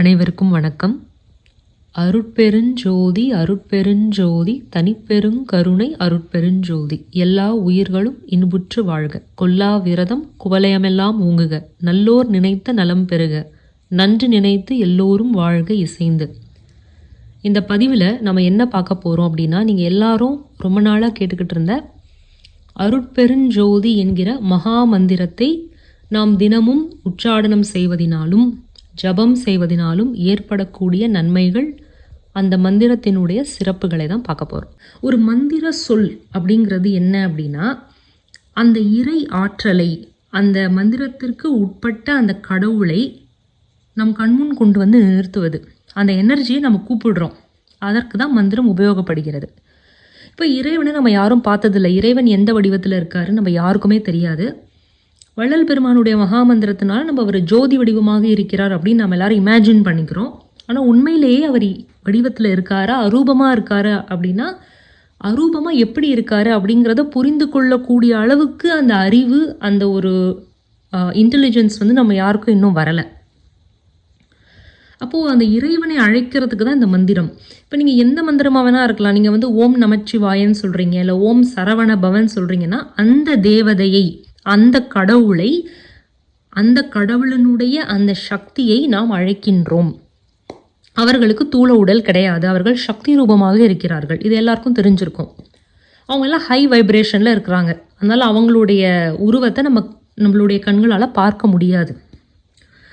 அனைவருக்கும் வணக்கம். அருட்பெருஞ்சோதி அருட்பெருஞ்சோதி தனிப்பெருங் கருணை அருட்பெருஞ்சோதி. எல்லா உயிர்களும் இன்புற்று வாழ்க. கொல்லா விரதம் குவலயமெல்லாம் ஊங்குக நல்லோர் நினைத்த நலம் பெறுக. நன்று நினைத்து எல்லோரும் வாழ்க இசைந்து. இந்த பதிவில் நம்ம என்ன பார்க்க போகிறோம் அப்படின்னா நீங்கள் எல்லாரும் ரொம்ப நாளாக கேட்டுக்கிட்டு இருந்த அருட்பெருஞ்சோதி என்கிற மகா மந்திரத்தை நாம் தினமும் உச்சாடனம் செய்வதினாலும் ஜபம் செய்வதினாலும் ஏற்படக்கூடிய நன்மைகள் அந்த மந்திரத்தினுடைய சிறப்புகளை தான் பார்க்க போகிறோம் ஒரு மந்திர சொல் அப்படிங்கிறது என்ன அப்படின்னா அந்த இறை ஆற்றலை அந்த மந்திரத்திற்கு உட்பட்ட அந்த கடவுளை நம் கண்முன் கொண்டு வந்து நிறுத்துவது. அந்த எனர்ஜியை நம்ம கூப்பிடுறோம். அதற்கு தான் மந்திரம் உபயோகப்படுகிறது. இப்போ இறைவனை நம்ம யாரும் பார்த்ததில்ல. இறைவன் எந்த வடிவத்தில் இருக்காருன்னு நம்ம யாருக்குமே தெரியாது. வள்ளல் பெருமானுடைய மகாமந்திரத்தினால நம்ம அவர் ஜோதி வடிவமாக இருக்கிறார் அப்படின்னு நம்ம எல்லாரும் இமேஜின் பண்ணிக்கிறோம். ஆனால் உண்மையிலேயே அவர் வடிவத்தில் இருக்காரா? அரூபமாக இருக்காரா அப்படின்னா அரூபமாக எப்படி இருக்காரு அப்படிங்கிறத புரிந்து கொள்ளக்கூடிய அளவுக்கு அந்த அறிவு அந்த ஒரு இன்டெலிஜென்ஸ் வந்து நம்ம யாருக்கும் இன்னும் வரலை. அப்போது அந்த இறைவனை அழைக்கிறதுக்கு தான் இந்த மந்திரம். இப்போ நீங்கள் எந்த மந்திரமாக வேணால் இருக்கலாம். நீங்கள் வந்து ஓம் நமச்சிவாயன்னு சொல்கிறீங்க இல்லை ஓம் சரவண பவன் சொல்கிறீங்கன்னா அந்த தேவதையை அந்த கடவுளை அந்த கடவுளனுடைய அந்த சக்தியை நாம் அழைக்கின்றோம். அவர்களுக்கு தூள உடல் கிடையாது. அவர்கள் சக்தி ரூபமாக இருக்கிறார்கள். இது எல்லாருக்கும் தெரிஞ்சிருக்கும். அவங்க எல்லாம் ஹை வைப்ரேஷனில் இருக்கிறாங்க. அதனால் அவங்களுடைய உருவத்தை நம்ம நம்மளுடைய கண்களால் பார்க்க முடியாது.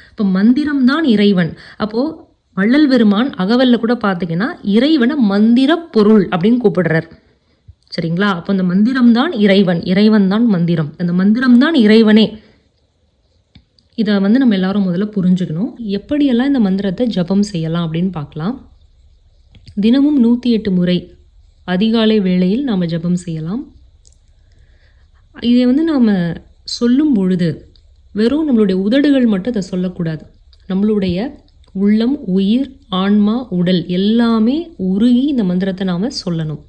இப்போ மந்திரம் தான் இறைவன். அப்போது வள்ளல் பெருமான் அகவல்ல கூட பார்த்தீங்கன்னா இறைவனை மந்திர பொருள் அப்படின்னு கூப்பிடுறார். சரிங்களா? அப்போ இந்த மந்திரம் தான் இறைவன். இறைவன் தான் மந்திரம். அந்த மந்திரம் தான் இறைவனே. இதை வந்து நம்ம எல்லாரும் முதல்ல புரிஞ்சுக்கணும். எப்படியெல்லாம் இந்த மந்திரத்தை ஜபம் செய்யலாம் அப்படின்னு பார்க்கலாம். தினமும் நூற்றி எட்டு முறை அதிகாலை வேளையில் நாம் ஜபம் செய்யலாம். இதை வந்து நாம் சொல்லும் பொழுது வெறும் நம்மளுடைய உதடுகள் மட்டும் அதை சொல்லக்கூடாது. நம்மளுடைய உள்ளம் உயிர் ஆன்மா உடல் எல்லாமே உருகி இந்த மந்திரத்தை நாம் சொல்லணும்.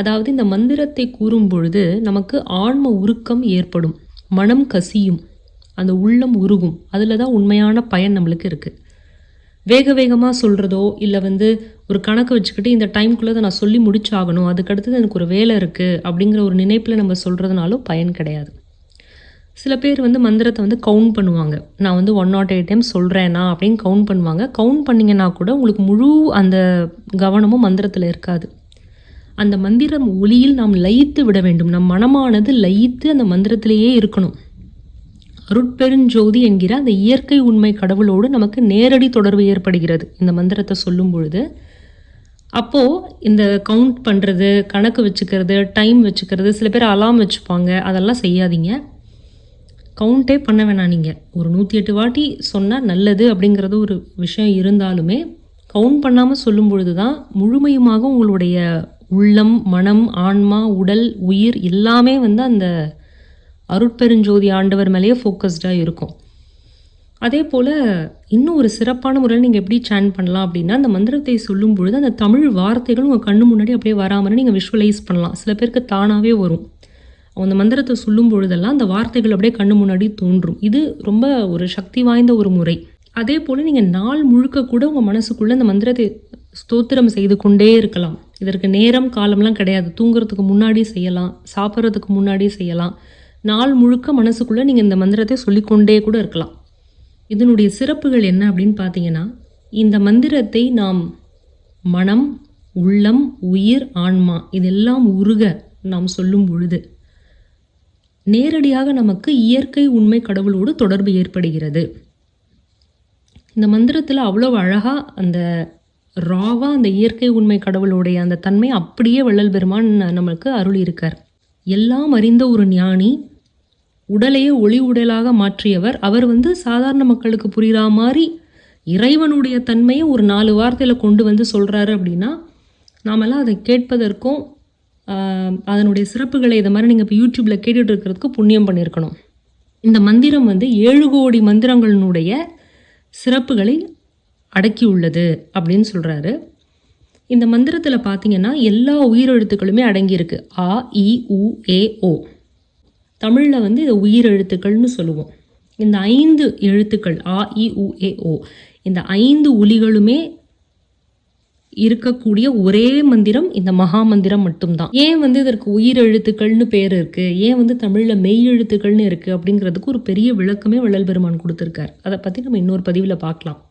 அதாவது இந்த மந்திரத்தை கூறும் பொழுது நமக்கு ஆன்ம உருக்கம் ஏற்படும். மனம் கசியும். அந்த உள்ளம் உருகும். அதில் தான் உண்மையான பயன் நம்மளுக்கு இருக்குது வேக வேகமாக சொல்கிறதோ இல்லை வந்து ஒரு கணக்கு வச்சுக்கிட்டு இந்த டைம்குள்ளே அதை நான் சொல்லி முடிச்சாகணும் அதுக்கடுத்தது எனக்கு ஒரு வேலை இருக்குது அப்படிங்கிற ஒரு நினைப்பில் நம்ம சொல்கிறதுனாலும் பயன் கிடையாது. சில பேர் வந்து மந்திரத்தை வந்து கவுண்ட் பண்ணுவாங்க. நான் வந்து ஒன் நாட் எயிட் டைம் சொல்கிறேனா அப்படின்னு கவுண்ட் பண்ணுவாங்க. கவுண்ட் பண்ணிங்கன்னா கூட உங்களுக்கு முழு அந்த கவனமும் மந்திரத்தில் இருக்காது. அந்த மந்திரம் ஒளியில் நாம் லயித்து விட வேண்டும். நம் மனமானது லயித்து அந்த மந்திரத்திலேயே இருக்கணும். அருட்பெருஞ்சோதி என்கிற அந்த இயற்கை உண்மை கடவுளோடு நமக்கு நேரடி தொடர்பு ஏற்படுகிறது. இந்த மந்திரத்தை சொல்லும் பொழுது அப்போது இந்த கவுண்ட் பண்ணுறது கணக்கு வச்சுக்கிறது டைம் வச்சுக்கிறது சில பேர் அலாம் வச்சுப்பாங்க. அதெல்லாம் செய்யாதீங்க. கவுண்டே பண்ண வேணாம் நீங்கள் ஒரு நூற்றி எட்டு வாட்டி சொன்னால் நல்லது அப்படிங்கிறது ஒரு விஷயம் இருந்தாலுமே கவுண்ட் பண்ணாமல் சொல்லும் பொழுது தான் முழுமையுமாக உங்களுடைய உள்ளம் மனம் ஆன்மா உடல் உயிர் எல்லாமே வந்து அந்த அருட்பெருஞ்சோதி ஆண்டவர் மேலேயே ஃபோக்கஸ்டாக இருக்கும். அதே போல் இன்னும் ஒரு சிறப்பான முறையில் நீங்கள் எப்படி சேன் பண்ணலாம் அப்படின்னா அந்த மந்திரத்தை சொல்லும் பொழுது அந்த தமிழ் வார்த்தைகள் உங்கள் கண்ணு முன்னாடி அப்படியே வராமல் நீங்கள் விஷுவலைஸ் பண்ணலாம். சில பேருக்கு தானாகவே வரும். அந்த மந்திரத்தை சொல்லும் பொழுதெல்லாம் அந்த வார்த்தைகள் அப்படியே கண்ணு முன்னாடி தோன்றும். இது ரொம்ப ஒரு சக்தி வாய்ந்த ஒரு முறை. அதே போல் நீங்கள் நாள் முழுக்க கூட உங்கள் மனசுக்குள்ளே அந்த மந்திரத்தை ஸ்தோத்திரம் செய்து கொண்டே இருக்கலாம். இதற்கு நேரம் காலம்லாம் கிடையாது. தூங்குறதுக்கு முன்னாடி செய்யலாம். சாப்பிட்றதுக்கு முன்னாடி செய்யலாம். நாள் முழுக்க மனசுக்குள்ளே நீங்கள் இந்த மந்திரத்தை சொல்லிக்கொண்டே கூட இருக்கலாம். இதனுடைய சிறப்புகள் என்ன அப்படின்னு பார்த்தீங்கன்னா இந்த மந்திரத்தை நாம் மனம் உள்ளம் உயிர் ஆன்மா இதெல்லாம் உருக நாம் சொல்லும் பொழுது நேரடியாக நமக்கு இயற்கை உண்மை கடவுளோடு தொடர்பு ஏற்படுகிறது. இந்த மந்திரத்தில் அவ்வளோ அழகாக அந்த ராவாக அந்த இயற்கை உண்மை கடவுளுடைய அந்த தன்மை அப்படியே வள்ளல் பெருமான் நம்மளுக்கு அருள் இருக்கார் எல்லாம் அறிந்த ஒரு ஞானி உடலையே ஒளி உடலாக மாற்றியவர். அவர் வந்து சாதாரண மக்களுக்கு புரிகிற மாதிரி இறைவனுடைய தன்மையை ஒரு நாலு வார்த்தையில் கொண்டு வந்து சொல்கிறாரு அப்படின்னா நாமெல்லாம் அதை கேட்பதற்கும் அதனுடைய சிறப்புகளை இதை மாதிரி நீங்கள் இப்போ யூடியூப்பில் கேட்டுட்டு இருக்கிறதுக்கு புண்ணியம் பண்ணியிருக்கணும். இந்த மந்திரம் வந்து ஏழு கோடி மந்திரங்களினுடைய சிறப்புகளை அடக்கி உள்ளது அப்படின்னு சொல்கிறாரு இந்த மந்திரத்தில் பார்த்தீங்கன்னா எல்லா உயிரெழுத்துக்களுமே அடங்கியிருக்கு. ஆ இ உ ஏ ஓ. தமிழில் வந்து இதை உயிரெழுத்துக்கள்னு சொல்லுவோம். இந்த ஐந்து எழுத்துக்கள் ஆ இ உ ஏ ஓ. இந்த ஐந்து ஒலிகளுமே இருக்கக்கூடிய ஒரே மந்திரம் இந்த மகா மந்திரம் மட்டும்தான். ஏன் வந்து இதற்கு உயிர் எழுத்துக்கள்னு பேர் இருக்கு? ஏன் வந்து தமிழில் மெய் எழுத்துக்கள்னு இருக்கு? அப்படிங்கிறதுக்கு ஒரு பெரிய விளக்கமே வள்ளல் பெருமான் கொடுத்துருக்கார். அதை பற்றி நம்ம இன்னொரு பதிவில் பார்க்கலாம்.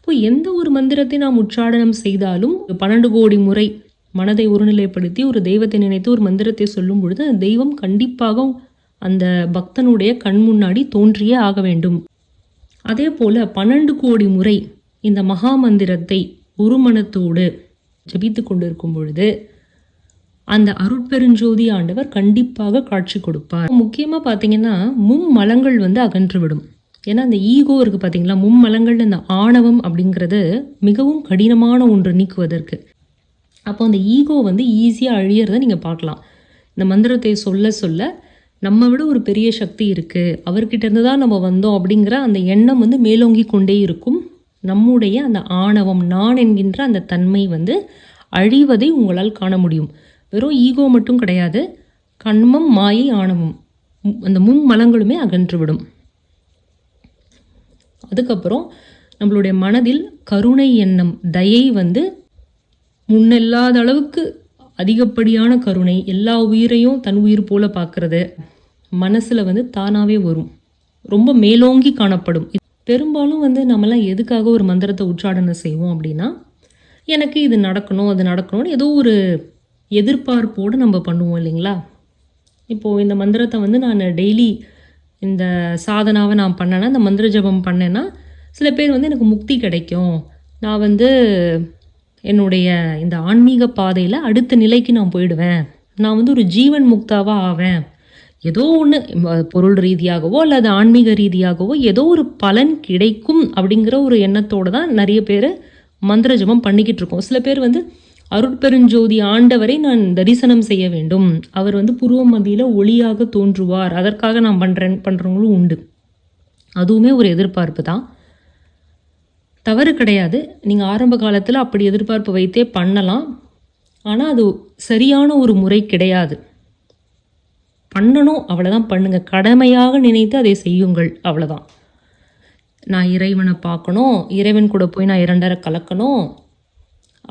இப்போ எந்த ஒரு மந்திரத்தை நாம் உச்சாடனம் செய்தாலும் பன்னெண்டு கோடி முறை மனதை ஒருநிலைப்படுத்தி ஒரு தெய்வத்தை நினைத்து ஒரு மந்திரத்தை சொல்லும் பொழுது அந்த தெய்வம் கண்டிப்பாக அந்த பக்தனுடைய கண் முன்னாடி தோன்றியே ஆக வேண்டும். அதே போல பன்னெண்டு கோடி முறை இந்த மகா மந்திரத்தை ஒரு மனத்தோடு ஜபித்து கொண்டிருக்கும் பொழுது அந்த அருட்பெருஞ்சோதி ஆண்டவர் கண்டிப்பாக காட்சி கொடுப்பார். முக்கியமாக பார்த்தீங்கன்னா மும்மலங்கள் வந்து அகன்றுவிடும் ஏன்னா அந்த ஈகோ இருக்குது பார்த்தீங்களா மும்மலங்கள் இந்த ஆணவம் அப்படிங்கிறது மிகவும் கடினமான ஒன்று நீக்குவதற்கு. அப்போ அந்த ஈகோ வந்து ஈஸியாக அழியிறத நீங்கள் பார்க்கலாம். இந்த மந்திரத்தை சொல்ல சொல்ல நம்ம விட ஒரு பெரிய சக்தி இருக்குது அவர்கிட்ட இருந்து தான் நம்ம வந்தோம் அப்படிங்கிற அந்த எண்ணம் வந்து மேலோங்கி கொண்டே இருக்கும். நம்முடைய அந்த ஆணவம் நான் என்கின்ற அந்த தன்மை வந்து அழிவதை உங்களால் காண முடியும். வெறும் ஈகோ மட்டும் கிடையாது கண்மம் மாயை ஆணவம் அந்த மும்மலங்களுமே அகன்றுவிடும் அதுக்கப்புறம் நம்மளுடைய மனதில் கருணை எண்ணம் தயை வந்து முன்னெல்லாத அளவுக்கு அதிகப்படியான கருணை எல்லா உயிரையும் தன் உயிர் போல பார்க்கறது மனசில் வந்து தானாகவே வரும். ரொம்ப மேலோங்கி காணப்படும். பெரும்பாலும் வந்து நம்மலாம் எதுக்காக ஒரு மந்திரத்தை உச்சாடனம் செய்வோம் அப்படின்னா எனக்கு இது நடக்கணும் அது நடக்கணும்னு ஏதோ ஒரு எதிர்பார்ப்போடு நம்ம பண்ணுவோம் இல்லைங்களா? இப்போது இந்த மந்திரத்தை வந்து நான் டெய்லி இந்த சாதனாவை நான் பண்ணேன்னா இந்த மந்திர ஜபம் பண்ணேன்னா சில பேர் வந்து எனக்கு முக்தி கிடைக்கும். நான் வந்து என்னுடைய இந்த ஆன்மீக பாதையில் அடுத்த நிலைக்கு நான் போயிடுவேன். நான் வந்து ஒரு ஜீவன் முக்தாவாக ஆவேன். ஏதோ ஒன்று பொருள் ரீதியாகவோ அல்லது ஆன்மீக ரீதியாகவோ ஏதோ ஒரு பலன் கிடைக்கும் அப்படிங்கிற ஒரு எண்ணத்தோடு தான் நிறைய பேர் மந்திர ஜபம் பண்ணிக்கிட்டு இருக்கோம். சில பேர் வந்து அருட்பெருஞ்சோதி ஆண்டவரை நான் தரிசனம் செய்ய வேண்டும். அவர் வந்து புருவ மதியில் ஒளியாக தோன்றுவார். அதற்காக நான் பண்ணுறேன் பண்ணுறவங்களும் உண்டு. அதுவுமே ஒரு எதிர்பார்ப்பு தான். தவறு கிடையாது. நீங்கள் ஆரம்ப காலத்தில் அப்படி எதிர்பார்ப்பு வைத்தே பண்ணலாம். ஆனால் அது சரியான ஒரு முறை கிடையாது. பண்ணணும் அவ்வளோதான் பண்ணுங்கள் கடமையாக நினைத்து அதை செய்யுங்கள் அவ்வளோதான் நான் இறைவனை பார்க்கணும். இறைவன் கூட போய் நான் இரண்டரை கலக்கணும்.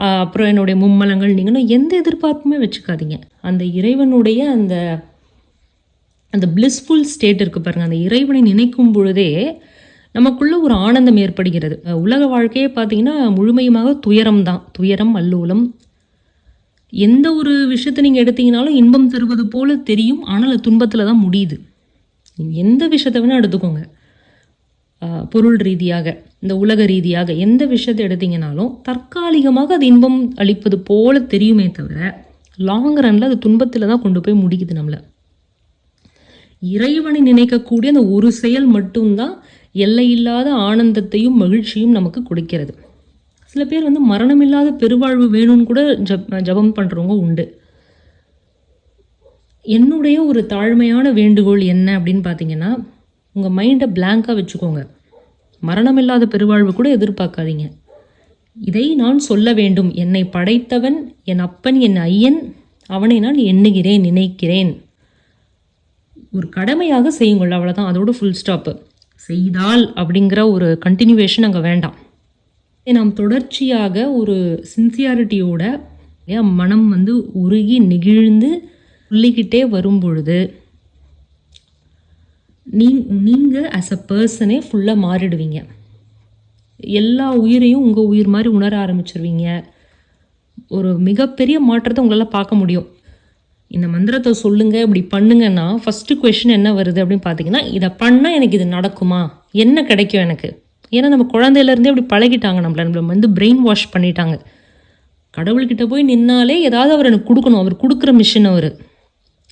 அப்புறம் என்னுடைய மும்மலங்கள் நீங்களும் எந்த எதிர்பார்ப்புமே வச்சுக்காதீங்க. அந்த இறைவனுடைய அந்த அந்த பிளிஸ்ஃபுல் ஸ்டேட் இருக்குது பாருங்கள் அந்த இறைவனை நினைக்கும் பொழுதே நமக்குள்ளே ஒரு ஆனந்தம் ஏற்படுகிறது. உலக வாழ்க்கையே பார்த்தீங்கன்னா முழுமையுமாக துயரம் தான். துயரம் அல்லோலம். எந்த ஒரு விஷயத்தை நீங்கள் எடுத்தீங்கனாலும் இன்பம் தருவது போல தெரியும். ஆனால் அது துன்பத்தில் தான் முடியுது. எந்த விஷயத்தை வேணால் எடுத்துக்கோங்க. பொருள் ரீதியாக இந்த உலக ரீதியாக எந்த விஷயத்தை எடுத்தீங்கனாலும் தற்காலிகமாக அது இன்பம் அளிப்பது போல தெரியுமே தவிர லாங் ரனில் அது துன்பத்தில் தான் கொண்டு போய் முடிக்குது நம்மளை. இறைவனை நினைக்கக்கூடிய அந்த ஒரு செயல் மட்டும்தான் எல்லையில்லாத ஆனந்தத்தையும் மகிழ்ச்சியும் நமக்கு கொடுக்கிறது. சில பேர் வந்து மரணமில்லாத பெருவாழ்வு வேணும்னு கூட ஜப் ஜபம் பண்ணுறவங்க உண்டு. என்னுடைய ஒரு தாழ்மையான வேண்டுகோள் என்ன அப்படின்னு பார்த்தீங்கன்னா உங்கள் மைண்டை பிளாங்காக வச்சுக்கோங்க. மரணமில்லாத பெருவாழ்வு கூட எதிர்பார்க்காதீங்க. இதை நான் சொல்ல வேண்டும். என்னை படைத்தவன் என் அப்பன் என் ஐயன் அவனை நான் எண்ணுகிறேன் நினைக்கிறேன். ஒரு கடமையாக செய்யுங்கள். அவ்வளோதான் அதோட ஃபுல் ஸ்டாப்பு செய்தால் அப்படிங்கிற ஒரு கண்டினியூவேஷன் அங்கே வேண்டாம். நாம் தொடர்ச்சியாக ஒரு சின்சியாரிட்டியோட மனம் வந்து உருகி நெகிழ்ந்து சொல்லிக்கிட்டே வரும் பொழுது நீ நீங்கள் ஆஸ் அ பர்சனே ஃபுல்லாக மாறிடுவீங்க. எல்லா உயிரையும் உங்கள் உயிர் மாதிரி உணர ஆரம்பிச்சிருவீங்க. ஒரு மிகப்பெரிய மாற்றத்தை உங்களால் பார்க்க முடியும். இந்த மந்திரத்தை சொல்லுங்கள் இப்படி பண்ணுங்கன்னா ஃபஸ்ட்டு கொஷின் என்ன வருது அப்படின்னு பார்த்தீங்கன்னா இதை பண்ணால் எனக்கு இது நடக்குமா? என்ன கிடைக்கும் எனக்கு? ஏன்னா நம்ம குழந்தையிலேருந்தே அப்படி பழகிட்டாங்க நம்மளை. நம்மளை வந்து பிரெயின் வாஷ் பண்ணிட்டாங்க. கடவுள்கிட்ட போய் நின்னாலே ஏதாவது அவர் எனக்கு கொடுக்கணும். அவர் கொடுக்குற மிஷின் அவர்.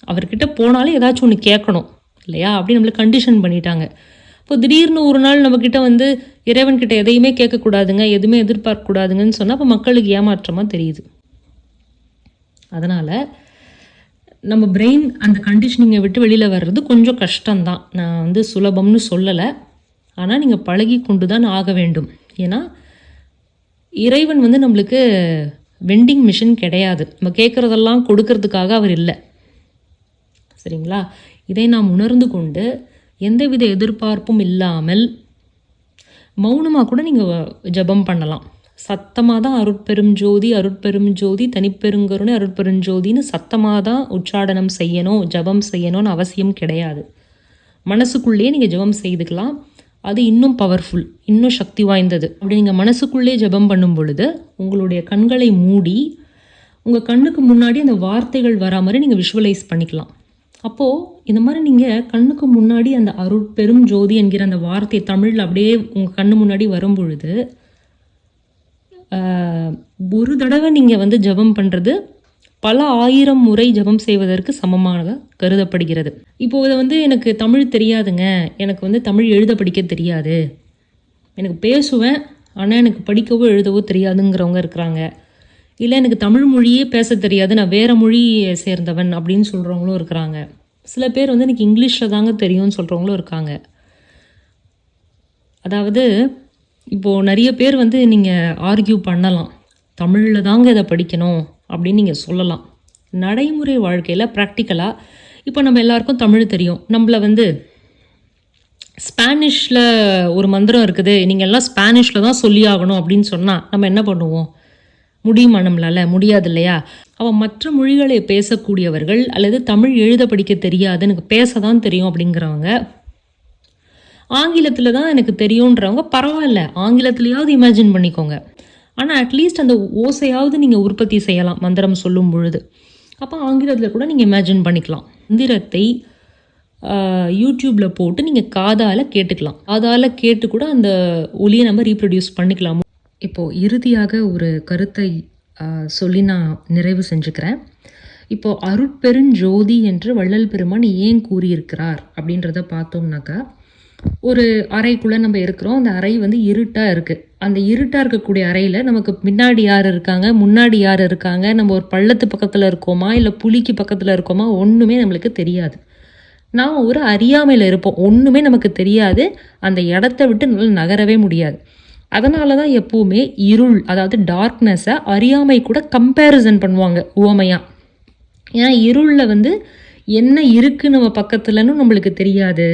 அவர்கிட்ட போனாலே ஏதாச்சும் ஒன்று கேட்கணும். இல்லையா? அப்படி நம்மளை கண்டிஷன் பண்ணிட்டாங்க. இப்போ திடீர்னு ஒரு நாள் நம்மக்கிட்ட வந்து இறைவன்கிட்ட எதையுமே கேட்கக்கூடாதுங்க எதுவுமே எதிர்பார்க்கக்கூடாதுங்கன்னு சொன்னால் அப்போ மக்களுக்கு ஏமாற்றமாக தெரியுது. அதனால் நம்ம பிரெயின் அந்த கண்டிஷனிங்கை விட்டு வெளியில் வர்றது கொஞ்சம் கஷ்டம்தான். நான் வந்து சுலபம்னு சொல்லலை. ஆனால் நீங்கள் பழகி கொண்டு தான் ஆக வேண்டும். ஏன்னா இறைவன் வந்து நம்மளுக்கு வெண்டிங் மிஷின் கிடையாது. நம்ம கேட்குறதெல்லாம் கொடுக்கறதுக்காக அவர் இல்லை. சரிங்களா? இதை நாம் உணர்ந்து கொண்டு எந்தவித எதிர்பார்ப்பும் இல்லாமல் மௌனமாக கூட நீங்கள் ஜெபம் பண்ணலாம். சத்தமாக தான் அருட்பெரும் ஜோதி அருட்பெரும் ஜோதி தனிப்பெருங்கருணை அருட்பெருஞ்சோதின்னு சத்தமாக தான் உச்சாடனம் செய்யணும் ஜெபம் செய்யணும்னு அவசியம் கிடையாது. மனசுக்குள்ளேயே நீங்கள் ஜெபம் செய்துக்கலாம். அது இன்னும் பவர்ஃபுல் இன்னும் சக்தி வாய்ந்தது. அப்படி நீங்கள் மனசுக்குள்ளே ஜெபம் பண்ணும் பொழுது உங்களுடைய கண்களை மூடி உங்கள் கண்ணுக்கு முன்னாடி அந்த வார்த்தைகள் வரா மாதிரி நீங்கள் விஷுவலைஸ் பண்ணிக்கலாம். அப்போது இந்த மாதிரி நீங்கள் கண்ணுக்கு முன்னாடி அந்த அருட்பெரும் ஜோதி என்கிற அந்த வார்த்தை தமிழில் அப்படியே உங்கள் கண்ணு முன்னாடி வரும் பொழுது ஒரு தடவை நீங்கள் வந்து ஜெபம் பண்ணுறது பல ஆயிரம் முறை ஜெபம் செய்வதற்கு சமமாக கருதப்படுகிறது. இப்போ இதை வந்து எனக்கு தமிழ் தெரியாதுங்க. எனக்கு வந்து தமிழ் எழுத படிக்க தெரியாது. எனக்கு பேசுவேன் ஆனால் எனக்கு படிக்கவோ எழுதவோ தெரியாதுங்கிறவங்க இருக்கிறாங்க. இல்லை எனக்கு தமிழ் மொழியே பேச தெரியாது. நான் வேறு மொழியை சேர்ந்தவன் அப்படின்னு சொல்கிறவங்களும் இருக்கிறாங்க. சில பேர் வந்து எனக்கு இங்கிலீஷில் தாங்க தெரியும்னு சொல்கிறவங்களும் இருக்காங்க. அதாவது இப்போது நிறைய பேர் வந்து நீங்கள் ஆர்கியூ பண்ணலாம். தமிழில் தாங்க இதை படிக்கணும் அப்படின்னு நீங்கள் சொல்லலாம். நடைமுறை வாழ்க்கையில் ப்ராக்டிக்கலாக இப்போ நம்ம எல்லாருக்கும் தமிழ் தெரியும். நம்மளை வந்து ஸ்பானிஷில் ஒரு மந்திரம் இருக்குது. நீங்கள் எல்லாம் ஸ்பானிஷில் தான் சொல்லி ஆகணும் அப்படின்னு சொன்னால் நம்ம என்ன பண்ணுவோம்? முடியுமா நம்மளால்? முடியாது இல்லையா? அவன் மற்ற மொழிகளை பேசக்கூடியவர்கள் அல்லது தமிழ் எழுத படிக்க தெரியாது எனக்கு பேச தான் தெரியும் அப்படிங்கிறவங்க ஆங்கிலத்தில் தான் எனக்கு தெரியுன்றவங்க பரவாயில்ல. ஆங்கிலத்துலேயாவது இமேஜின் பண்ணிக்கோங்க. ஆனால் அட்லீஸ்ட் அந்த ஓசையாவது நீங்கள் உற்பத்தி செய்யலாம் மந்திரம் சொல்லும் பொழுது. அப்போ ஆங்கிலத்தில் கூட நீங்கள் இமேஜின் பண்ணிக்கலாம். மந்திரத்தை யூடியூப்பில் போட்டு நீங்கள் காதால் கேட்டுக்கலாம். காதால் கேட்டு கூட அந்த ஒலியை நம்ம ரீப்ரொடியூஸ் பண்ணிக்கலாம்? இப்போது இறுதியாக ஒரு கருத்தை சொல்லி நான் நிறைவு செஞ்சுக்கிறேன். இப்போ அருட்பெருஞ்சோதி என்று வள்ளல் பெருமான் ஏன் கூறியிருக்கிறார் அப்படின்றத பார்த்தோம்னாக்கா ஒரு அறைக்குள்ளே நம்ம இருக்கிறோம். அந்த அறை வந்து இருட்டாக இருக்குது அந்த இருட்டாக இருக்கக்கூடிய அறையில் நமக்கு பின்னாடி யார் இருக்காங்க? முன்னாடி யார் இருக்காங்க? நம்ம ஒரு பள்ளத்து பக்கத்தில் இருக்கோமா? இல்லை புலிக்கு பக்கத்தில் இருக்கோமா? ஒன்றுமே நம்மளுக்கு தெரியாது. நாம் ஒரு அறியாமையில் இருப்போம். ஒன்றுமே நமக்கு தெரியாது. அந்த இடத்த விட்டு நல்லா நகரவே முடியாது. அதனால தான் எப்பவுமே இருள் அதாவது டார்க்னஸை அறியாமை கூட கம்பேரிசன் பண்ணுவாங்க உவமையாக ஏன்னா இருளில் வந்து என்ன இருக்குது நம்ம பக்கத்துலன்னு நம்மளுக்கு தெரியாது.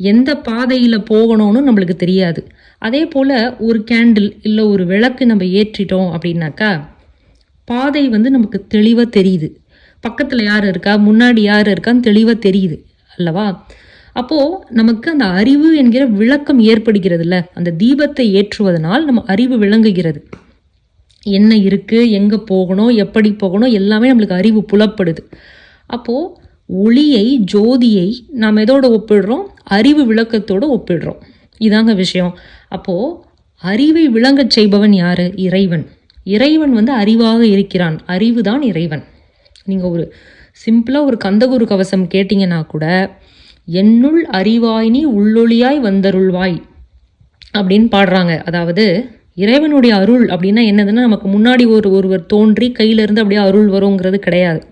எந்த பாதையில் போகணும்னு நம்மளுக்கு தெரியாது. அதே போல் ஒரு கேண்டில் இல்லை ஒரு விளக்கு நம்ம ஏற்றிட்டோம் அப்படின்னாக்கா பாதை வந்து நமக்கு தெளிவாக தெரியுது. பக்கத்தில் யார் இருக்கா? முன்னாடி யார் இருக்கான்னு தெளிவாக தெரியுது அல்லவா? அப்போது நமக்கு அந்த அறிவு என்கிற விளக்கம் ஏற்படுகிறதுல அந்த தீபத்தை ஏற்றுவதனால் நம்ம அறிவு விளங்குகிறது. என்ன இருக்குது எங்கே போகணும் எப்படி போகணும் எல்லாமே நம்மளுக்கு அறிவு புலப்படுது. அப்போது ஒளியை ஜோதியை நாம் எதோட ஒப்பிடுறோம்? அறிவு விளக்கத்தோடு ஒப்பிடுறோம். இதாங்க விஷயம். அப்போது அறிவை விளங்கச் செய்பவன் யார்? இறைவன். இறைவன் வந்து அறிவாக இருக்கிறான். அறிவு தான் இறைவன். நீங்கள் ஒரு சிம்பிளாக ஒரு கந்தகுரு கவசம் கேட்டிங்கன்னா கூட என்னுள் அறிவாய் நீ உள்ளொளியாய் வந்தருள்வாய் அப்படின்னு பாடுறாங்க. அதாவது இறைவனுடைய அருள் அப்படின்னா என்னதுன்னா நமக்கு முன்னாடி ஒரு ஒருவர் தோன்றி கையிலிருந்து அப்படியே அருள் வருங்கிறது கிடையாது.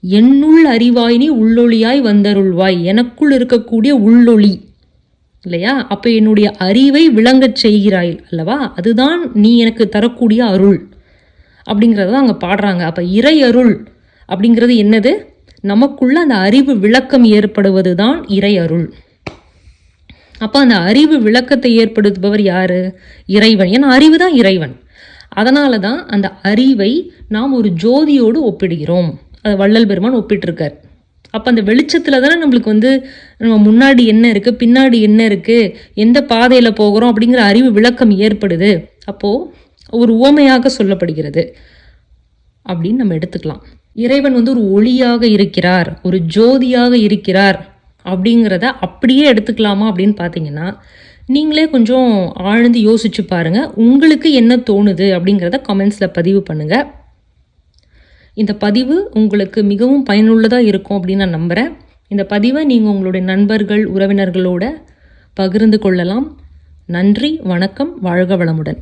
என்னுள் அறிவாய் நீ உள்ளொளியாய் வந்தருள்வாய். எனக்குள் இருக்கக்கூடிய உள்ளொளி இல்லையா? அப்போ என்னுடைய அறிவை விளங்கச் செய்கிறாய் அல்லவா? அதுதான் நீ எனக்கு தரக்கூடிய அருள் அப்படிங்கிறத அங்கே பாடுறாங்க. அப்போ இறை அருள் அப்படிங்கிறது என்னது? நமக்குள்ள அந்த அறிவு விளக்கம் ஏற்படுவது தான் இறை அருள். அப்போ அந்த அறிவு விளக்கத்தை ஏற்படுத்துபவர் யாரு? இறைவன். ஏன்னா அறிவு தான் இறைவன். அதனால தான் அந்த அறிவை நாம் ஒரு ஜோதியோடு ஒப்பிடுகிறோம். அது வள்ளல் பெருமான் ஒப்பிட்டிருக்கார். அப்போ அந்த வெளிச்சத்தில் தானே நம்மளுக்கு வந்து நம்ம முன்னாடி என்ன இருக்குது பின்னாடி என்ன இருக்குது எந்த பாதையில் போகிறோம் அப்படிங்கிற அறிவு விளக்கம் ஏற்படுது. அப்போது ஒரு உவமையாக சொல்லப்படுகிறது. அப்படின்னு நம்ம எடுத்துக்கலாம். இறைவன் வந்து ஒரு ஒளியாக இருக்கிறார் ஒரு ஜோதியாக இருக்கிறார் அப்படிங்கிறத அப்படியே எடுத்துக்கலாமா அப்படின்னு பார்த்தீங்கன்னா நீங்களே கொஞ்சம் ஆழ்ந்து யோசிச்சு பாருங்க. உங்களுக்கு என்ன தோணுது அப்படிங்கிறத கமெண்ட்ஸில் பதிவு பண்ணுங்க. இந்த பதிவு உங்களுக்கு மிகவும் பயனுள்ளதாக இருக்கும் அப்படின்னு நான் நம்புகிறேன் இந்த பதிவை நீங்கள் உங்களுடைய நண்பர்கள் உறவினர்களோட பகிர்ந்து கொள்ளலாம். நன்றி வணக்கம் வாழ்க வளமுடன்.